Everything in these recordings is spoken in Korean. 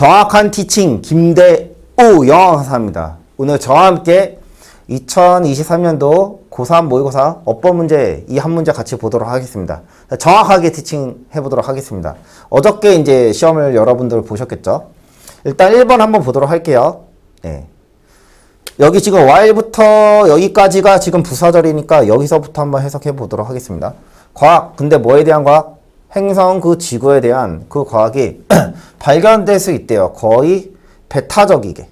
정확한 티칭 김대우 영어 강사입니다. 오늘 저와 함께 2023년도 고3 모의고사 어법 문제 이 한 문제 같이 보도록 하겠습니다. 정확하게 티칭 해보도록 하겠습니다. 어저께 이제 시험을 여러분들 보셨겠죠? 일단 1번 한번 보도록 할게요. 네. 여기 지금 while부터 여기까지가 지금 부사절이니까 여기서부터 한번 해석해 보도록 하겠습니다. 과학, 근데 뭐에 대한 과학? 행성 그 지구에 대한 그 과학이 발견될 수 있대요. 거의 배타적이게.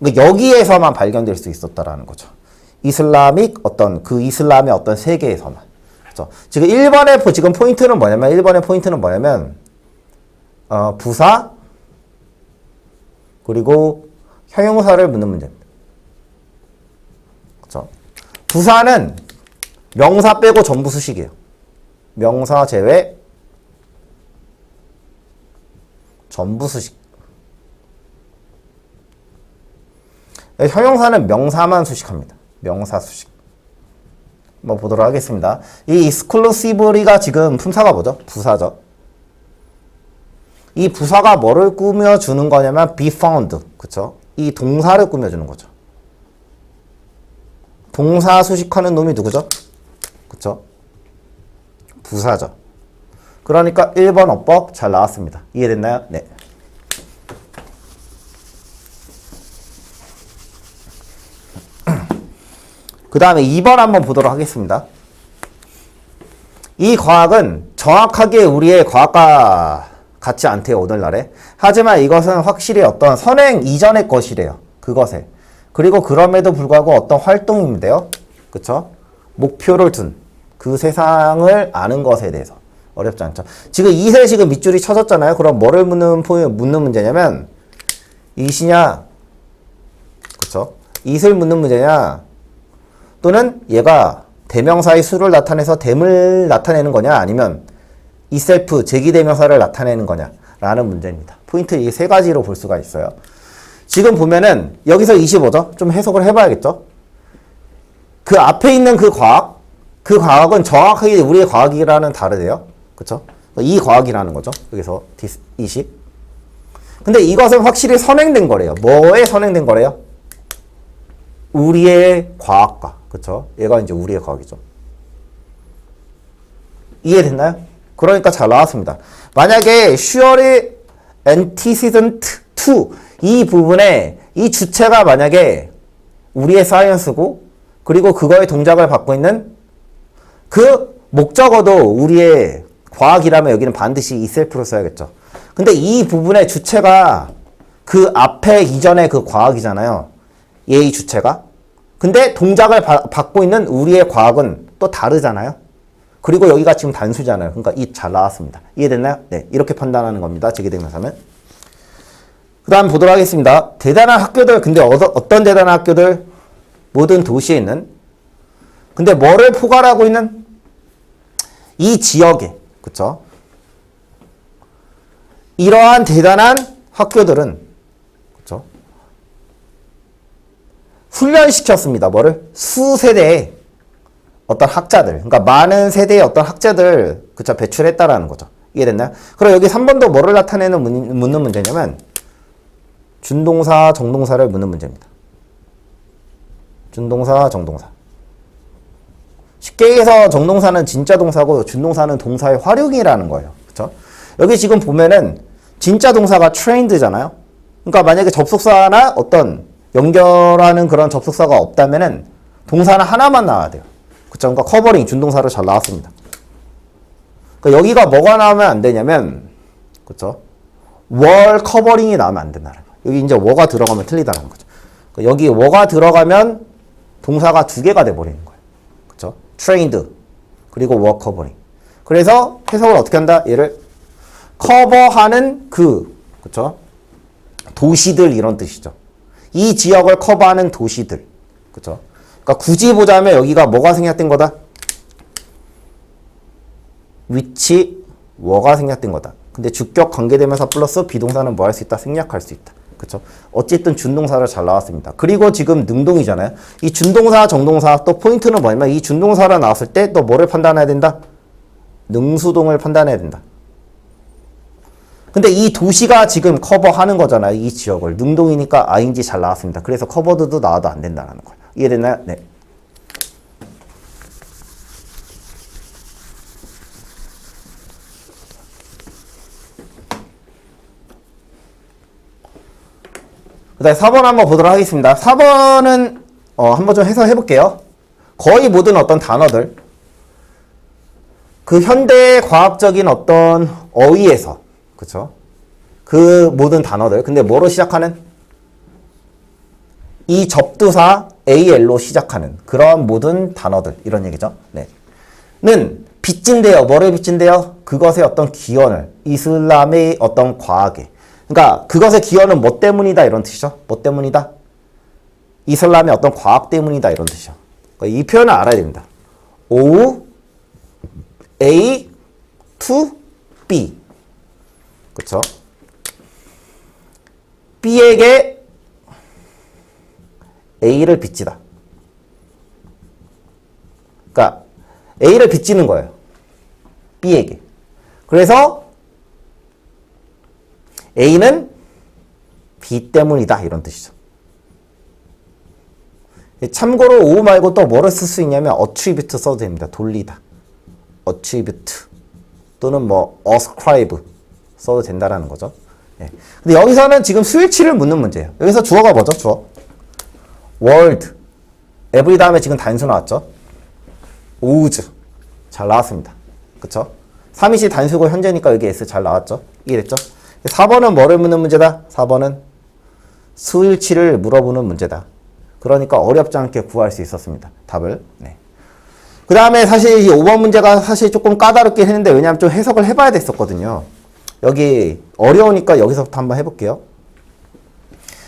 그러니까 여기에서만 발견될 수 있었다라는 거죠. 이슬람익 어떤 그 이슬람의 어떤 세계에서만. 그렇죠? 지금 1번의 포- 지금 포인트는 뭐냐면 1번의 포인트는 뭐냐면 어, 부사 그리고 형용사를 묻는 문제입니다. 그렇죠? 부사는 명사 빼고 전부 수식이에요. 명사 제외 전부 수식. 네, 형용사는 명사만 수식합니다. 명사 수식. 한번 보도록 하겠습니다. 이 exclusively가 지금 품사가 뭐죠? 부사죠. 이 부사가 뭐를 꾸며주는 거냐면 be found. 그쵸? 이 동사를 꾸며주는 거죠. 동사 수식하는 놈이 누구죠? 그쵸? 부사죠. 그러니까 1번 어법 잘 나왔습니다. 이해됐나요? 네. 그 다음에 2번 한번 보도록 하겠습니다. 이 과학은 정확하게 우리의 과학과 같지 않대요, 오늘날에. 하지만 이것은 확실히 어떤 선행 이전의 것이래요. 그것에. 그리고 그럼에도 불구하고 어떤 활동인데요. 그쵸? 목표를 둔 그 세상을 아는 것에 대해서. 어렵지 않죠. 지금 이세 지금 밑줄이 쳐졌잖아요. 그럼 뭐를 묻는, 포- 묻는 문제냐면, 이시냐, 그쵸? 이슬 묻는 문제냐, 또는 얘가 대명사의 수를 나타내서 됨을 나타내는 거냐 아니면 이셀프 제기대명사를 나타내는 거냐 라는 문제입니다. 포인트 이 세 가지로 볼 수가 있어요. 지금 보면은 여기서 25죠? 좀 해석을 해봐야겠죠? 그 앞에 있는 그 과학, 그 과학은 정확하게 우리의 과학이라는 다르대요. 그쵸? 이 과학이라는 거죠. 여기서 디스, 20. 근데 이것은 확실히 선행된 거래요. 뭐에 선행된 거래요? 우리의 과학과 그쵸? 얘가 이제 우리의 과학이죠. 이해됐나요? 그러니까 잘 나왔습니다. 만약에 surely antecedent to 이 부분에 이 주체가 만약에 우리의 사이언스고 그리고 그거의 동작을 받고 있는 그 목적어도 우리의 과학이라면 여기는 반드시 이 셀프로 써야겠죠. 근데 이 부분의 주체가 그 앞에 이전의 그 과학이잖아요. 얘의 주체가. 근데 동작을 바- 받고 있는 우리의 과학은 또 다르잖아요. 그리고 여기가 지금 단수잖아요. 그러니까 이 잘 나왔습니다. 이해됐나요? 네. 이렇게 판단하는 겁니다. 제기대명사는. 그 다음 보도록 하겠습니다. 대단한 학교들, 근데 어떤, 어떤 대단한 학교들? 모든 도시에 있는. 근데 뭐를 포괄하고 있는? 이 지역에. 그쵸? 이러한 대단한 학교들은, 그쵸? 훈련시켰습니다. 뭐를? 수세대의 어떤 학자들, 그러니까 많은 세대의 어떤 학자들, 그쵸, 배출했다라는 거죠. 이해됐나요? 그럼 여기 3번도 뭐를 나타내는 문, 묻는 문제냐면, 준동사, 정동사를 묻는 문제입니다. 준동사, 정동사. 쉽게 얘기해서 정동사는 진짜 동사고, 준동사는 동사의 활용이라는 거예요. 그쵸? 여기 지금 보면은, 진짜 동사가 trained잖아요? 그러니까 만약에 접속사나 어떤 연결하는 그런 접속사가 없다면은, 동사는 하나만 나와야 돼요. 그쵸? 그러니까 커버링, 준동사로 잘 나왔습니다. 그러니까 여기가 뭐가 나오면 안 되냐면, 그쵸? 월 커버링이 나오면 안 된다는 거예요. 여기 이제 워가 들어가면 틀리다는 거죠. 그러니까 여기 워가 들어가면 동사가 두 개가 돼 버리는 거예요. Trained, 그리고 워 커버링. 그래서 해석을 어떻게 한다? 얘를 커버하는 그, 그쵸? 도시들 이런 뜻이죠. 이 지역을 커버하는 도시들. 그쵸? 그러니까 굳이 보자면 여기가 뭐가 생략된 거다? 위치, 워가 생략된 거다. 근데 주격 관계대명사 플러스 비동사는 뭐 할 수 있다? 생략할 수 있다. 그쵸? 어쨌든 준동사를 잘 나왔습니다. 그리고 지금 능동이잖아요. 이 준동사, 정동사 또 포인트는 뭐냐면 이 준동사가 나왔을 때 또 뭐를 판단해야 된다? 능수동을 판단해야 된다. 근데 이 도시가 지금 커버하는 거잖아요. 이 지역을. 능동이니까 ING 잘 나왔습니다. 그래서 커버드도 나와도 안 된다는 거예요. 이해됐나요? 네. 그 다음에 4번 한번 보도록 하겠습니다. 4번은 어, 한번 좀 해석해 볼게요. 거의 모든 어떤 단어들 그 현대 과학적인 어떤 어휘에서 그쵸? 그 모든 단어들 근데 뭐로 시작하는 이 접두사 AL로 시작하는 그런 모든 단어들 이런 얘기죠. 네. 는 빚진대요. 뭐를 빚진대요? 그것의 어떤 기원을 이슬람의 어떤 과학에 그러니까 그것의 기원은 뭐 때문이다 이런 뜻이죠. 뭐 때문이다? 이슬람의 어떤 과학 때문이다 이런 뜻이죠. 그러니까 이 표현을 알아야 됩니다. O A to B 그쵸? B에게 A를 빚지다. 그러니까 A를 빚지는 거예요. B에게. 그래서 A는 B 때문이다 이런 뜻이죠. 참고로 O 말고 또 뭐를 쓸 수 있냐면 attribute 써도 됩니다. 돌리다. attribute 또는 뭐 ascribe 써도 된다라는 거죠. 예. 근데 여기서는 지금 수일치를 묻는 문제예요. 여기서 주어가 뭐죠? 주어. world. every 다음에 지금 단수 나왔죠? was. 잘 나왔습니다. 그쵸? 3인시 단수고 현재니까 여기 S 잘 나왔죠? 이해됐죠? 4번은 뭐를 묻는 문제다? 4번은 수일치를 물어보는 문제다. 그러니까 어렵지 않게 구할 수 있었습니다. 답을. 네. 그 다음에 사실 이 5번 문제가 사실 조금 까다롭긴 했는데 왜냐하면 좀 해석을 해봐야 됐었거든요. 여기 어려우니까 여기서부터 한번 해볼게요.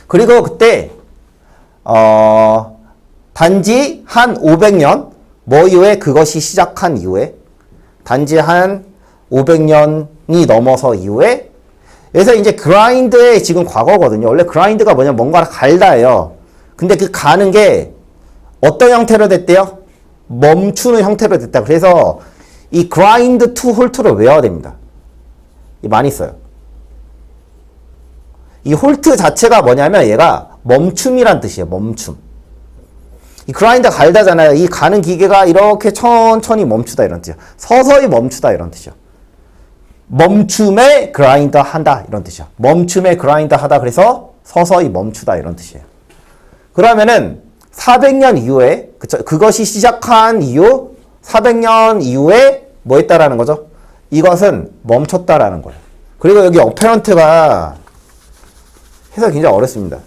그리고 그때 어, 단지 한 500년 뭐 이후에 그것이 시작한 이후에 단지 한 500년이 넘어서 이후에 그래서 이제 그라인드의 지금 과거거든요. 원래 그라인드가 뭐냐 뭔가를 갈다예요. 근데 그 가는 게 어떤 형태로 됐대요? 멈추는 형태로 됐다. 그래서 이 grind to halt를 외워야 됩니다. 많이 써요. 이 홀트 자체가 뭐냐면 얘가 멈춤이란 뜻이에요. 멈춤. 이 그라인더 갈다잖아요. 이 가는 기계가 이렇게 천천히 멈추다 이런 뜻이야. 서서히 멈추다 이런 뜻이야. 멈춤에 그라인더 한다 이런 뜻이야. 멈춤에 그라인더 하다 그래서 서서히 멈추다 이런 뜻이에요. 그러면은 400년 이후에 그쵸? 그것이 시작한 이후 400년 이후에 뭐 했다라는 거죠? 이것은 멈췄다라는 거예요. 그리고 여기 어페런트가 해석이 굉장히 어렵습니다.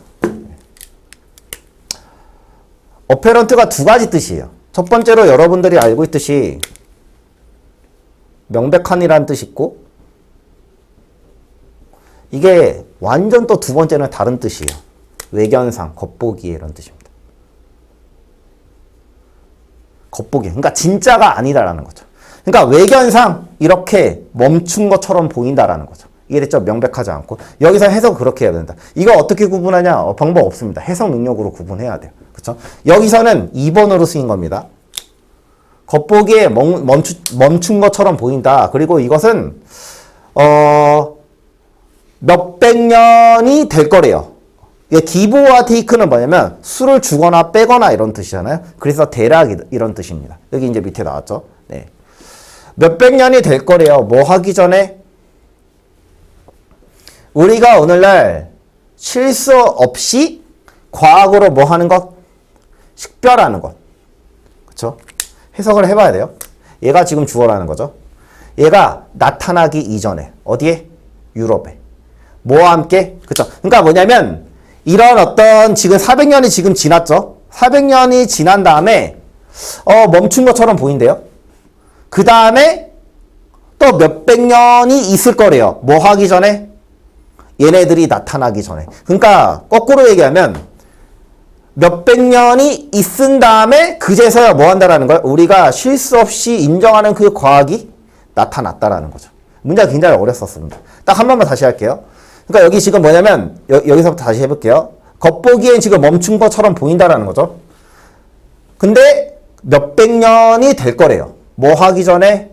어페런트가 두 가지 뜻이에요. 첫 번째로 여러분들이 알고 있듯이 명백한이라는 뜻이 있고 이게 완전 또 두 번째는 다른 뜻이에요. 외견상, 겉보기 이런 뜻입니다. 겉보기. 그러니까 진짜가 아니다라는 거죠. 그러니까 외견상 이렇게 멈춘 것처럼 보인다라는 거죠. 이해됐죠? 명백하지 않고. 여기서 해석 그렇게 해야 된다. 이거 어떻게 구분하냐? 어, 방법 없습니다. 해석 능력으로 구분해야 돼요. 그렇죠? 여기서는 2번으로 쓰인 겁니다. 겉보기에 멈, 멈춘 것처럼 보인다. 그리고 이것은 어, 몇백 년이 될 거래요. 기브와 테이크는 뭐냐면 술을 주거나 빼거나 이런 뜻이잖아요. 그래서 대략 이런 뜻입니다. 여기 이제 밑에 나왔죠. 네. 몇백 년이 될 거래요. 뭐 하기 전에 우리가 오늘날 실수 없이 과학으로 뭐 하는 것? 식별하는 것. 그쵸? 해석을 해봐야 돼요. 얘가 지금 주어라는 거죠. 얘가 나타나기 이전에 어디에? 유럽에. 뭐와 함께? 그쵸? 그러니까 뭐냐면 이런 어떤 지금 400년이 지금 지났죠? 400년이 지난 다음에 어 멈춘 것처럼 보인대요. 그 다음에 또 몇백 년이 있을 거래요. 뭐 하기 전에? 얘네들이 나타나기 전에. 그러니까 거꾸로 얘기하면 몇백 년이 있은 다음에 그제서야 뭐 한다라는 거야? 우리가 실수 없이 인정하는 그 과학이 나타났다라는 거죠. 문제가 굉장히 어렵었습니다. 딱 한 번만 다시 할게요. 그러니까 여기 지금 뭐냐면 여, 여기서부터 다시 해볼게요. 겉보기엔 지금 멈춘 것처럼 보인다라는 거죠. 근데 몇백 년이 될 거래요. 뭐 하기 전에?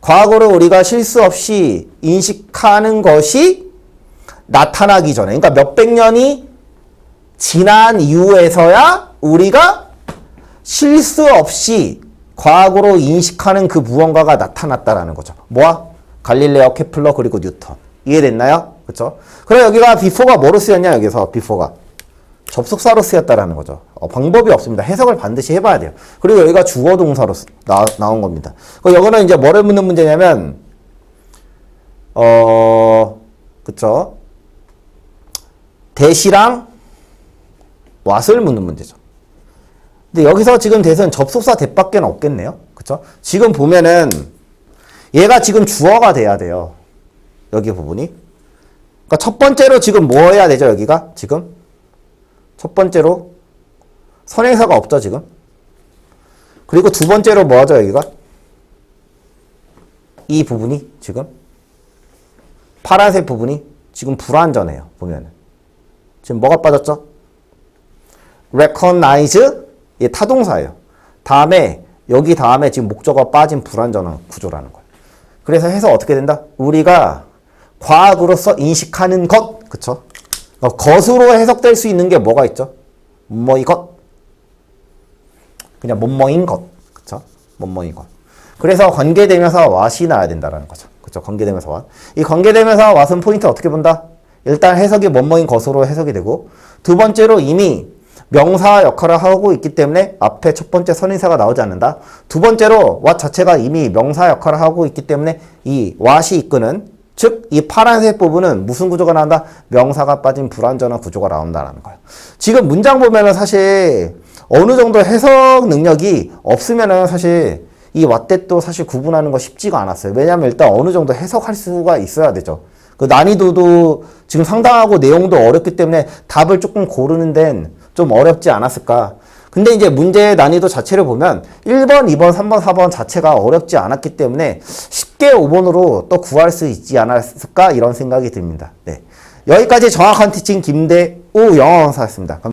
과거를 우리가 실수 없이 인식하는 것이 나타나기 전에, 그러니까 몇백 년이 지난 이후에서야 우리가 실수 없이 과거로 인식하는 그 무언가가 나타났다라는 거죠. 뭐야? 갈릴레오, 케플러 그리고 뉴턴. 이해됐나요? 그렇죠? 그럼 여기가 비포가 뭐로 쓰였냐 여기서 비포가 접속사로 쓰였다라는 거죠. 어, 방법이 없습니다. 해석을 반드시 해봐야 돼요. 그리고 여기가 주어 동사로 쓰- 나, 나온 겁니다. 그 여기는 이제 뭐를 묻는 문제냐면 어 그쵸? 대시랑 왓을 묻는 문제죠. 근데 여기서 지금 대선 접속사 대밖에 없겠네요. 그쵸? 지금 보면은 얘가 지금 주어가 돼야 돼요. 여기 부분이. 그러니까 첫 번째로 지금 뭐 해야 되죠, 여기가? 지금? 첫 번째로 선행사가 없죠, 지금? 그리고 두 번째로 뭐 하죠, 여기가? 이 부분이 지금? 파란색 부분이 지금 불완전해요, 보면은. 지금 뭐가 빠졌죠? recognize 얘 타동사예요. 다음에 여기 다음에 지금 목적어가 빠진 불완전한 구조라는 거예요. 그래서 해서 어떻게 된다? 우리가 과학으로서 인식하는 것, 그쵸? 어, 것으로 해석될 수 있는 게 뭐가 있죠? 뭐이 것, 그냥 뭐뭐인 것, 그쵸? 뭐뭐인 것. 그래서 관계되면서 왓이 나야 된다라는 거죠. 그쵸? 관계되면서 왓. 이 관계되면서 왓은 포인트 어떻게 본다? 일단 해석이 뭐뭐인 것으로 해석이 되고 두 번째로 이미 명사 역할을 하고 있기 때문에 앞에 첫 번째 선인사가 나오지 않는다. 두 번째로 왓 자체가 이미 명사 역할을 하고 있기 때문에 이 왓이 이끄는 즉 이 파란색 부분은 무슨 구조가 나온다? 명사가 빠진 불완전한 구조가 나온다라는 거예요. 지금 문장 보면은 사실 어느 정도 해석 능력이 없으면은 사실 이 왓댓도 사실 구분하는 거 쉽지가 않았어요. 왜냐하면 일단 어느 정도 해석할 수가 있어야 되죠. 그 난이도도 지금 상당하고 내용도 어렵기 때문에 답을 조금 고르는 데는 좀 어렵지 않았을까. 근데 이제 문제의 난이도 자체를 보면 1번, 2번, 3번, 4번 자체가 어렵지 않았기 때문에 쉽게 5번으로 또 구할 수 있지 않았을까 이런 생각이 듭니다. 네. 여기까지 정확한 티칭 김대우 영어 강사였습니다.